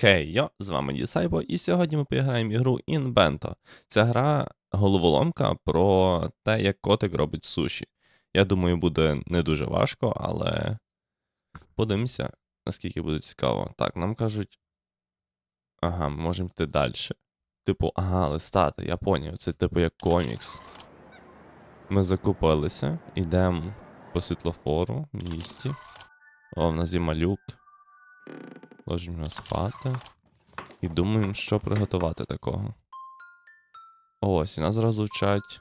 Хей, йо, з вами Дісайбо, і сьогодні ми поіграємо ігру Інбенто. Ця гра головоломка про те, як котик робить суші. Я думаю, буде не дуже важко, але подивимося, наскільки буде цікаво. Так, нам кажуть. Ага, ми можемо йти далі. Типу, ага, листати, я поняв, це типу як комікс. Ми закупилися, йдемо по світлофору в місті. О, в нас є малюк. Ложимо спати. І думаємо, що приготувати такого. Ось, і нас зразу вчать,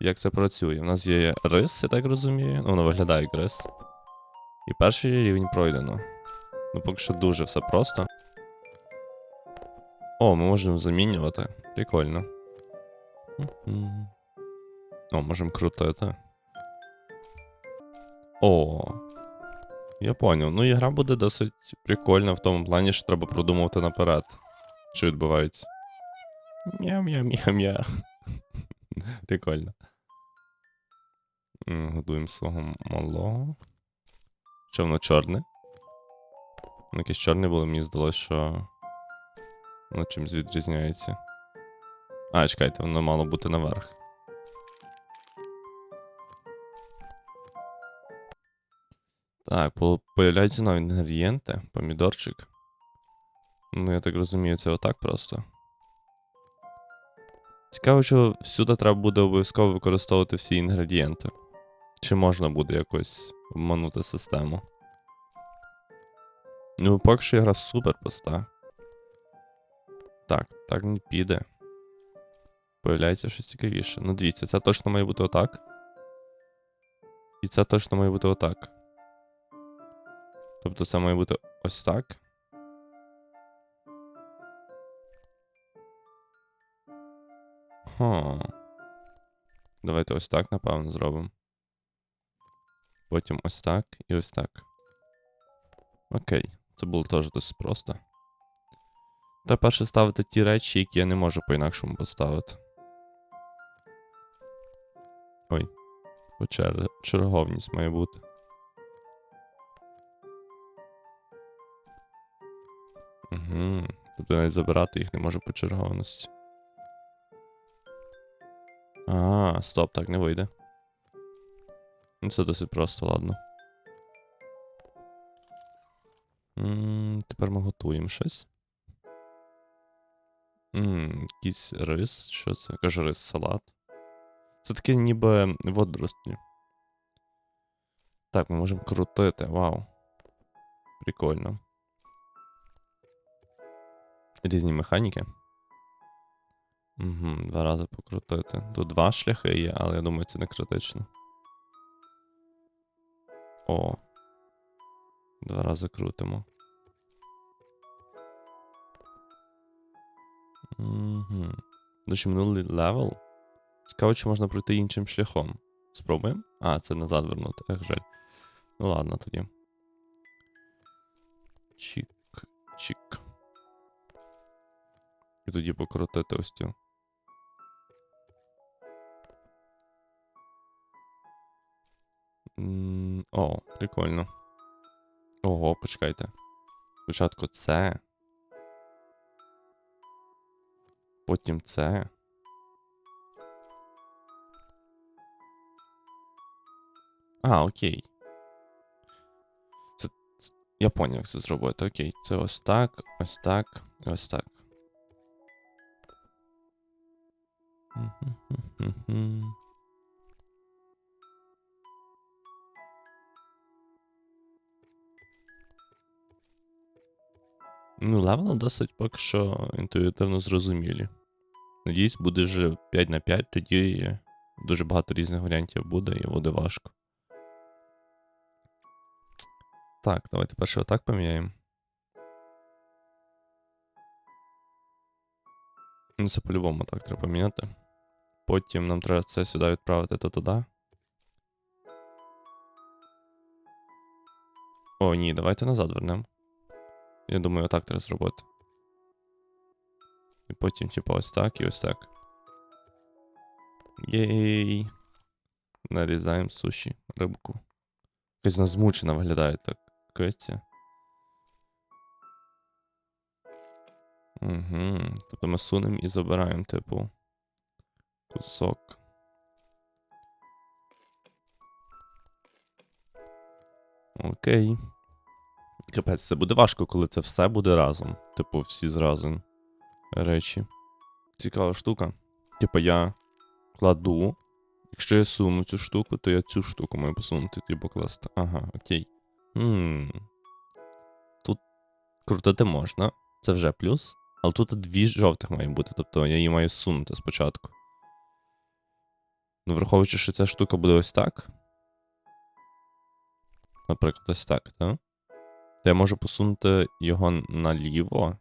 як це працює. У нас є рис, я так розумію. Ну, воно виглядає як рис. І перший рівень пройдено. Ну, поки що дуже все просто. О, ми можемо замінювати. Прикольно. О, можемо крутити. О. Я поняв. Ну, ігра буде досить прикольна в тому плані, що треба продумувати наперед, що відбувається. М'я-м'я-м'я-м'я. Прикольно. Годуємо свого малого. Що воно чорне? Воно якесь чорне було, мені здалося, що воно чимось відрізняється. А, чекайте, воно мало бути наверх. Так, по- появляються нові інгредієнти, помідорчик. Ну, я так розумію, це отак просто. Цікаво, що всюди треба буде обов'язково використовувати всі інгредієнти. Чи можна буде якось обманути систему? Ну, поки що гра супер проста. Так, так не піде. Появляється щось цікавіше. Ну, дивіться, це точно має бути отак. І це точно має бути отак. Тобто це має бути ось так. Хо. Давайте ось так, напевно, зробимо. Потім ось так і ось так. Окей, це було теж досить просто. Треба перше ставити ті речі, які я не можу по-інакшому поставити. Ой. Почер... Черговність має бути. Угу. Тобто навіть забирати їх не можу по черговності. А, стоп, так не вийде. Ну, це досить просто, ладно. м тепер ми готуємо щось. м якийсь рис. Що це? Кажу рис, салат. Це таке ніби водорості. Так, ми можемо крутити. Вау. Прикольно. Різні механіки. Угу, два рази покрутити. Тут два шляхи є, але я думаю, це не критично. О. Два рази крутимо. Угу. До минулий левел. Цікаво, чи можна пройти іншим шляхом. Спробуємо? А, це назад вернути. Ех, жаль. Ну ладно тоді. Чік, чік. І тоді покрутити ось цю. О, прикольно. Ого, почекайте. Спочатку це. Потім це. А, окей. Це, я поняв, як це зробити. Окей. Це ось так, ось так і ось так. Ну, левели досить поки що інтуїтивно зрозумілі. Надіюсь, буде вже 5 на 5, тоді дуже багато різних варіантів буде і буде важко. Так, давайте перше отак поміняємо. Ну, це по-любому так треба поміняти. Потім нам треба це сюди відправити то туди. О, ні, давайте назад вернемо. Я думаю, отак треба зробити. І потім, типу, ось так і ось так. Єй. Нарізаємо суші, рибку. Якась вона змучена виглядає так. Костя. Угу. Тобто ми сунемо і забираємо, типу, кусок. Окей. Капець, це буде важко, коли це все буде разом. Типу, всі зразу речі. Цікава штука. Типу, я кладу. Якщо я суну цю штуку, то я цю штуку маю посунути, типу класти. Ага, окей. Хм. Тут крутити можна. Це вже плюс. Але тут дві жовтих має бути, тобто я її маю сунути спочатку. Ну, враховуючи, що ця штука буде ось так. Наприклад, ось так, так? То я можу посунути його наліво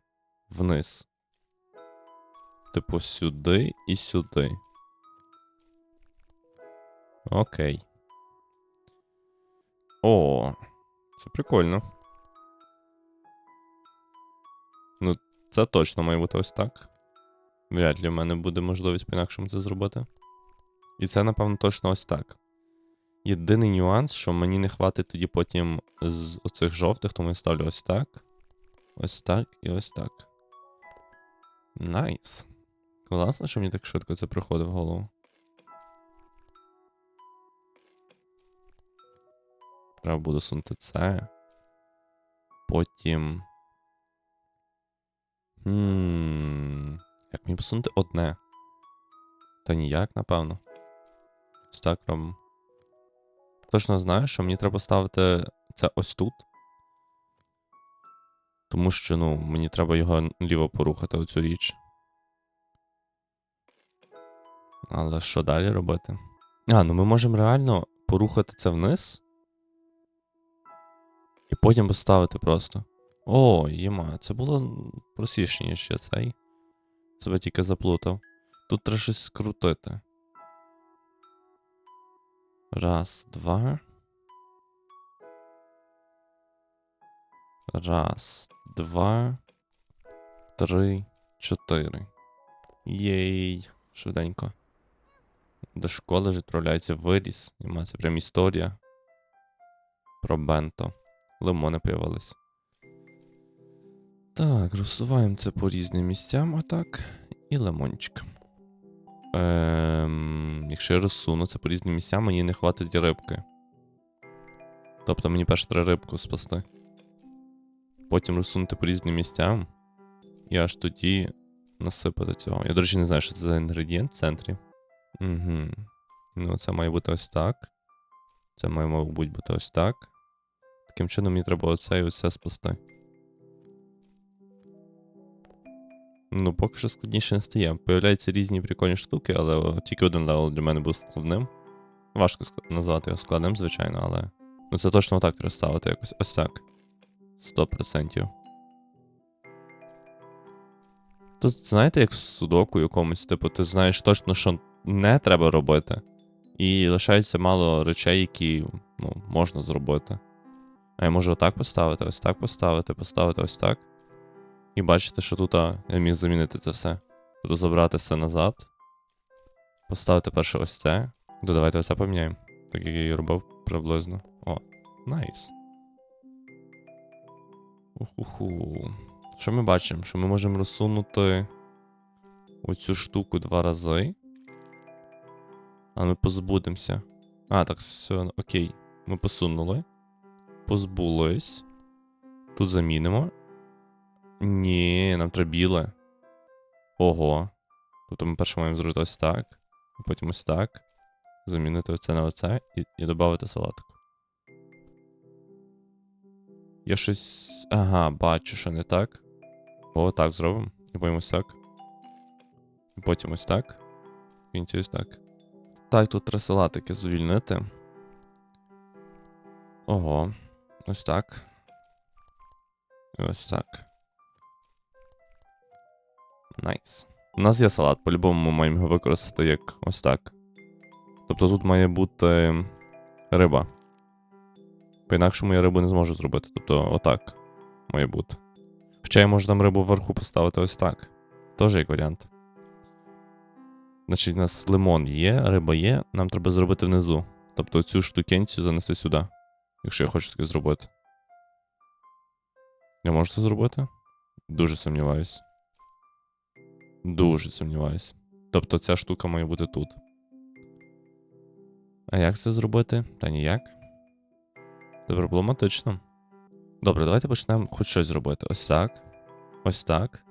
вниз. Типу, сюди і сюди. Окей. О, це прикольно. Ну, це точно має бути ось так. Вряд ли в мене буде можливість по-інакшому це зробити. І це, напевно, точно ось так. Єдиний нюанс, що мені не хватить тоді потім з оцих жовтих, тому я ставлю ось так. Ось так і ось так. Найс. Класно, що мені так швидко це приходить в голову. Треба буде сунути це. Потім. Хм. Як мені посунути одне? Та ніяк, напевно. Так. Точно знаю, що мені треба ставити це ось тут. Тому що, ну, мені треба його ліво порухати, оцю річ. Але що далі робити? А, ну ми можемо реально порухати це вниз. І потім поставити просто. О, єма, це було простіше, ніж я цей. Себе тільки заплутав. Тут треба щось скрутити. Раз, два. Раз, два, три, чотири. Єй, швиденько. До школи ж відправляється виріс. Нема, це прям історія. Про Бенто. Лимони появились. Так, розсуваємо це по різним місцям, отак. І лимончик. Ем, якщо я розсуну це по різним місцям, мені не хватить рибки. Тобто мені перш треба рибку спасти. Потім розсунути по різним місцям. І аж тоді насипати цього. Я, до речі, не знаю, що це за інгредієнт в центрі. Угу. Ну, це має бути ось так. Це має, мабуть, бути ось так. Таким чином мені треба оце і оце спасти. Ну, поки що складніше не стає. Появляються різні прикольні штуки, але тільки один левел для мене був складним. Важко назвати його складним, звичайно, але. Ну це точно так треба ставити якось. Ось так. 100%. Тут, знаєте, як в судоку якомусь, типу, ти знаєш точно, що не треба робити. І лишається мало речей, які ну, можна зробити. А я можу отак поставити, ось так поставити, поставити ось так. І бачите, що тут я міг замінити це все. Тобто забрати все назад. Поставити перше ось це. То давайте оце поміняємо. Так як я і робив приблизно. О, найс. Уху. Що ми бачимо? Що ми можемо розсунути оцю штуку два рази. А ми позбудемося. А, так, все, окей. Ми посунули. Позбулись. Тут замінимо. Ні, нам треба біле. Ого. Тобто ми перше маємо зробити ось так, потім ось так. Замінити оце на оце і, і додати салатку. Я щось. Ага, бачу, що не так. О, так зробимо. І потім ось так. І потім ось так. Кінці ось так. Так, тут три салатики звільнити. Ого. Ось так. І ось так. Найс. У нас є салат, по-любому ми маємо його використати як ось так. Тобто тут має бути риба. По-інакшому я рибу не зможу зробити. Тобто, отак має бути. Хоча я можу там рибу вверху поставити ось так. Теж як варіант. Значить, у нас лимон є, риба є, нам треба зробити внизу. Тобто цю штукенцію занести сюди. Якщо я хочу таке зробити. Я можу це зробити? Дуже сумніваюсь. Дуже сумніваюсь. Тобто ця штука має бути тут. А як це зробити? Та ніяк. Це проблематично. Добре, давайте почнемо хоч щось зробити. Ось так. Ось так.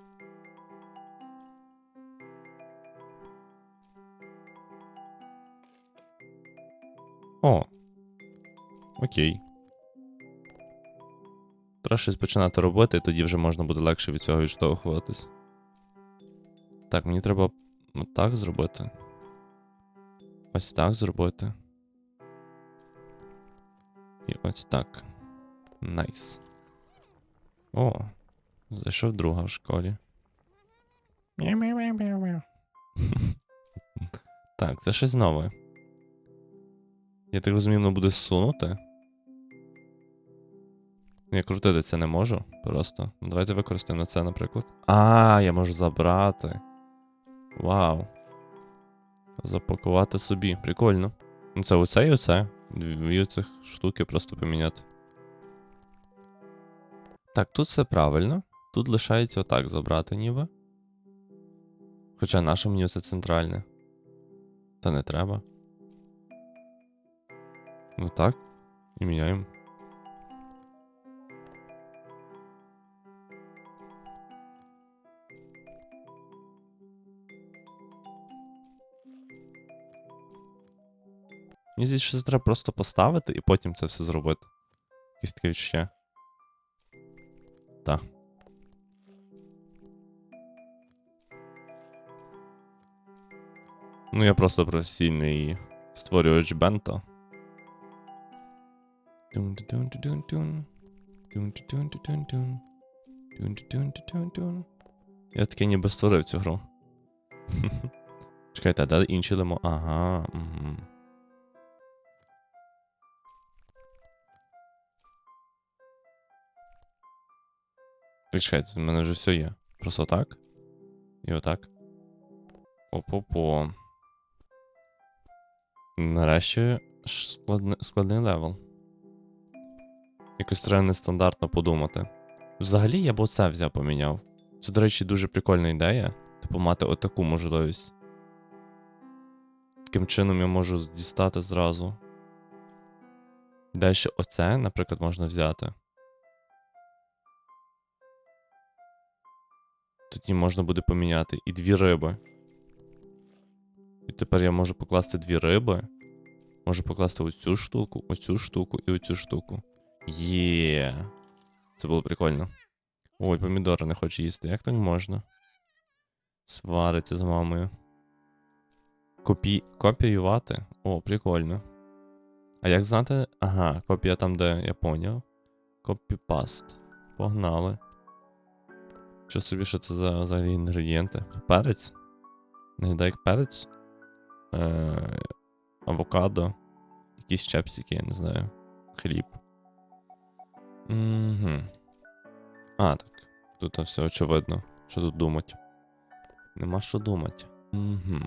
О. Окей. Треба щось починати робити, і тоді вже можна буде легше від цього відштовхуватись. Так, мені треба отак зробити. Ось так зробити. І ось так. Найс. О, зайшов друга в школі. Так, це щось нове. Я так розумію, воно буде сунути. Я крутити це не можу просто. Давайте використаємо це, наприклад. А, я можу забрати. Вау. Запакувати собі. Прикольно. Ну це оце і оце. Дві цих штуки просто поміняти. Так, тут все правильно. Тут лишається отак забрати ніби. Хоча наше мені це центральне. Та не треба. Ну так. І міняємо. Мені здається, що це треба просто поставити і потім це все зробити. Якесь таке відчуття. Так. Ну, я просто професійний створювач. Тун-тун-тун-тун-тун. Я таки ніби створив цю гру. Чекайте, а де інші лимо? Ага. Угу. Так, чекайте, в мене вже все є. Просто так. І отак. Опо-по. Нарешті ж складне, складний левел. Якось треба нестандартно подумати. Взагалі я б оце взяв поміняв. Це, до речі, дуже прикольна ідея. Типу мати отаку можливість. Таким чином я можу дістати зразу. Далі оце, наприклад, можна взяти. Тоді можна буде поміняти і дві риби. І тепер я можу покласти дві риби. Можу покласти оцю штуку, оцю штуку і оцю штуку. Є. Це було прикольно. Ой, помідори не хочу їсти. Як так можна? Свариться з мамою. Копі... Копіювати? О, прикольно. А як знати? Ага, копія там, де я поняв. Копіпаст. Погнали. Що собі, що це за взагалі інгредієнти? Перець? Не як перець? Е, авокадо. Якісь чепсики, я не знаю. Хліб. Угу. А, так. Тут все очевидно. Що тут думати? Нема що думати. Угу.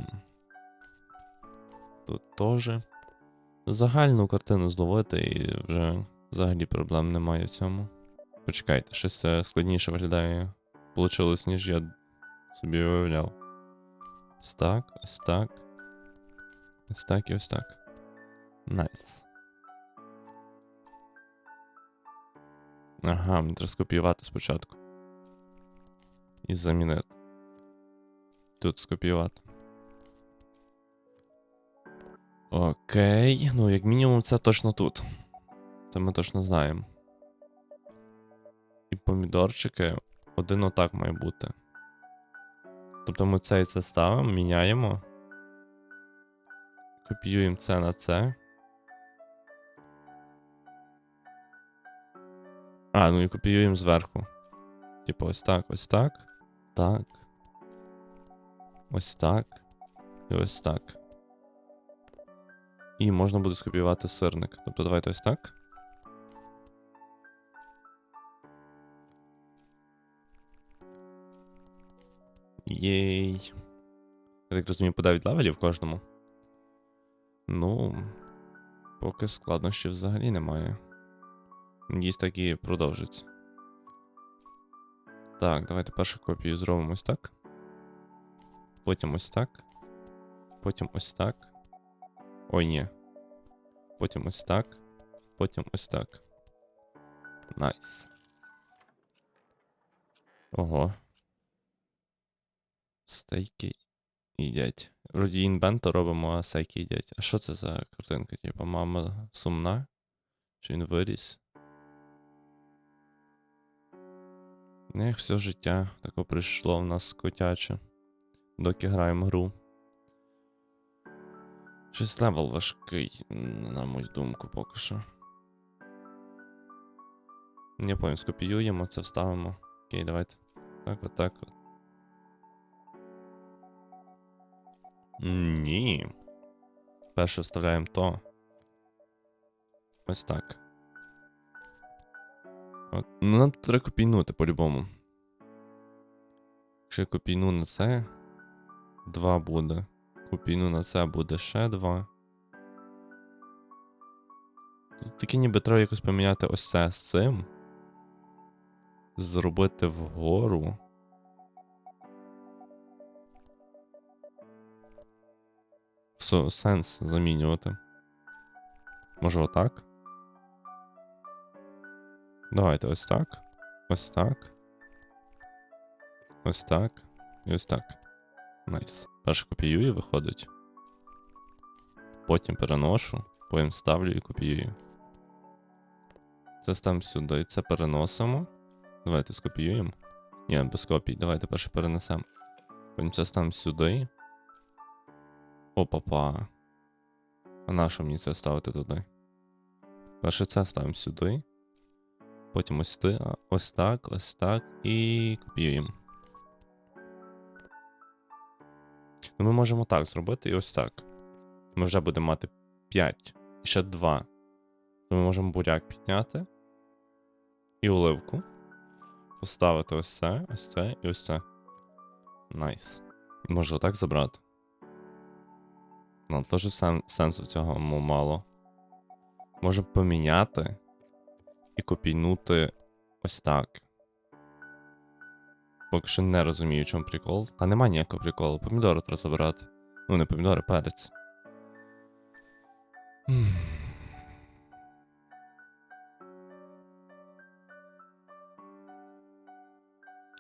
Тут теж. Загальну картину зловити і вже взагалі проблем немає в цьому. Почекайте, щось це складніше виглядає. Получилось, ніж я собі уявляв. Ось так, ось так. Ось так і ось так. Найс. Ага, мені треба скопіювати спочатку. І замінити. Тут скопіювати. Окей. Ну, як мінімум, це точно тут. Це ми точно знаємо. І помідорчики один отак має бути. Тобто ми це і це ставимо, міняємо. Копіюємо це на це. А, ну і копіюємо зверху. Типу, ось так, ось так. Так. Ось так. І ось так. І можна буде скопіювати сирник. Тобто давайте ось так. Єй. Я так розумію, по 9 левелів кожному. Ну. Поки складнощів взагалі немає. Надіюсь, так і продовжиться. Так, давайте першу копію зробимо ось так. Потім ось так. Потім ось так. Ой, ні. Потім ось так. Потім ось так. Найс. Ого. Стейки їдять. Вроді інбенто робимо, а стейки їдять. А що це за картинка? Типа мама сумна? Чи він виріс? Ну, Як все життя таке прийшло в нас котяче. Доки граємо гру. Щось левел важкий, на мою думку, поки що. Не понял, скопіюємо, це вставимо. Окей, давайте. Так, от Ні. Перше вставляємо то. Ось так. От. Ну, нам треба копійнути по-любому. Якщо я копійну на це, 2 буде. Копійну на це буде ще 2. Тут таки ніби треба якось поміняти ось це з цим. Зробити вгору. Сенс замінювати. Може отак? Давайте ось так. Ось так. Ось так. І ось так. Найс. Перше копіюю, виходить. Потім переношу, потім ставлю і копіюю. Це ставимо сюди, це переносимо. Давайте скопіюємо. Ні, без копій. Давайте перше перенесемо. Потім це ставимо сюди. Опа-па. А на що мені це ставити туди? Перше це ставимо сюди. Потім ось ти, ось так, ось так і копіюємо. Ну, ми можемо так зробити і ось так. Ми вже будемо мати 5 і ще 2. То ми можемо буряк підняти. І оливку. Поставити ось це, ось це і ось це. Найс. Може отак забрати. Ну, теж сен, сенсу цього мало. Можемо поміняти і копійнути ось так. Поки що не розумію, в чому прикол. Та нема ніякого приколу. Помідори треба забирати. Ну, не помідори, перець. М.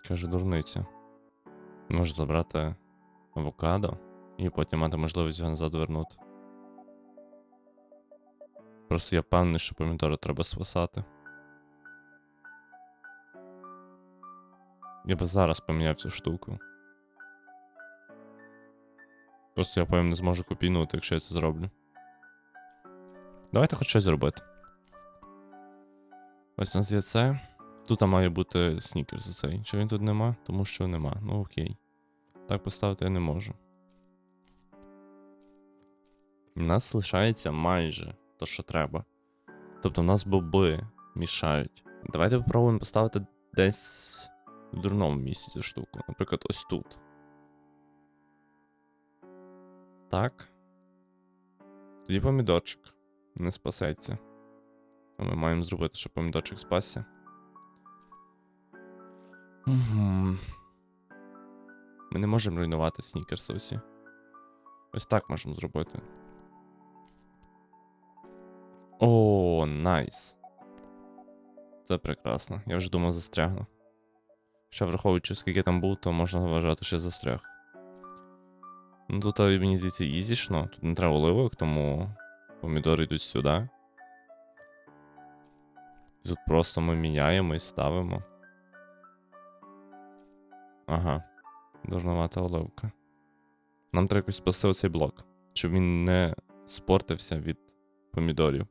Каже, дурниця. Можеш забрати авокадо і потім мати можливість його назад вернути. Просто я впевнений, що помідори треба спасати. Я би зараз поміняв цю штуку. Просто я потім не зможу копійнути, якщо я це зроблю. Давайте хоч щось зробити. Ось у нас є це. Тут має бути снікерс за цей. Чи він тут нема? Тому що нема. Ну окей. Так поставити я не можу. У нас лишається майже то, що треба. Тобто нас боби мішають. Давайте попробуємо поставити десь в дурному місці цю штуку. Наприклад, ось тут. Так. Тоді помідорчик не спасеться. А ми маємо зробити, щоб помідорчик спасся. Угу. Ми не можемо руйнувати снікерси усі. Ось так можемо зробити. О, найс. Це прекрасно. Я вже думав, застрягну. Ще враховуючи, скільки там був, то можна вважати, що застряг. Ну тут мені здається ізішно, тут не треба оливок, тому помідори йдуть сюди. І Тут просто ми міняємо і ставимо. Ага. Должновата оливка. Нам треба якось спасти оцей блок, щоб він не спортився від помідорів.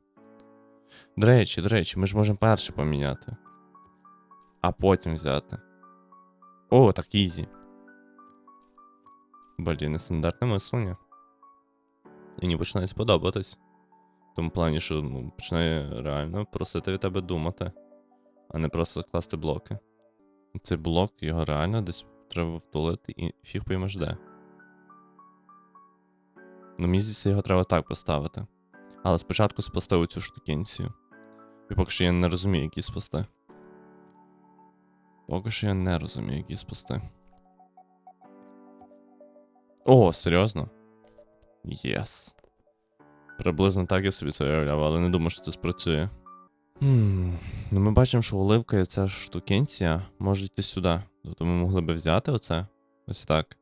До речі, до речі, ми ж можемо перше поміняти. А потім взяти. О, так ізі. Блін, нестандартне мислення. Мені починає сподобатись. В тому плані, що ну, починає реально просити від тебе думати, а не просто класти блоки. Цей блок його реально десь треба втулити і фіг поймеш де. Ну, мені здається, його треба так поставити. Але спочатку спасти оцю штукенцію. І поки що я не розумію, які спасти. Поки що я не розумію, які спасти. О, серйозно? Єс. Приблизно так я собі це уявляв, але не думаю, що це спрацює. Хм, ну ми бачимо, що оливка і ця штукенція може йти сюди. Тобто ми могли би взяти оце, ось так.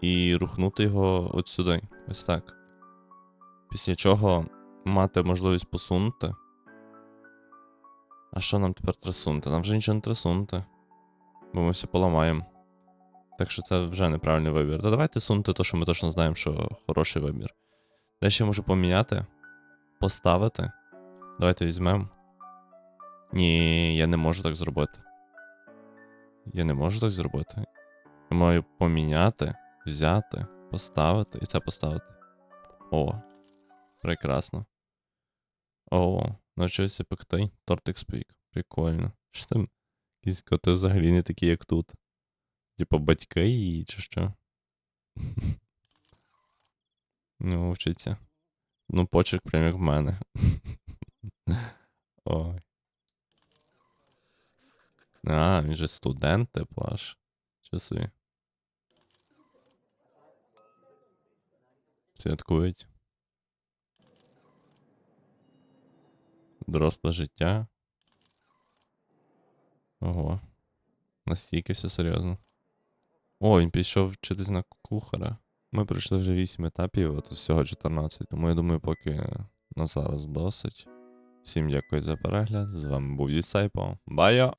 І рухнути його от сюди. Ось так. Після чого мати можливість посунути. А що нам тепер треба сунути? Нам вже нічого не треба сунути. Бо ми все поламаємо. Так що це вже неправильний вибір. Та давайте сунути те, що ми точно знаємо, що хороший вибір. Де ще можу поміняти? Поставити. Давайте візьмемо. Ні, я не можу так зробити. Я не можу так зробити. Я маю поміняти, взяти, поставити і це поставити. О, прекрасно. О, навчився пекти. Тортик спік. Прикольно. Що там? Якісь коти взагалі не такі, як тут. Типа батьки і чи що? Ну, вчиться. Ну, почерк прям як в мене. Ой. А, він же студент, типу аж. Собі? Святкують. Доросле життя. Ого. Настільки все серйозно. О, він пішов вчитись на кухаря. Ми пройшли вже 8 етапів, от всього 14. Тому я думаю, поки на зараз досить. Всім дякую за перегляд. З вами був Юсайпо. Байо!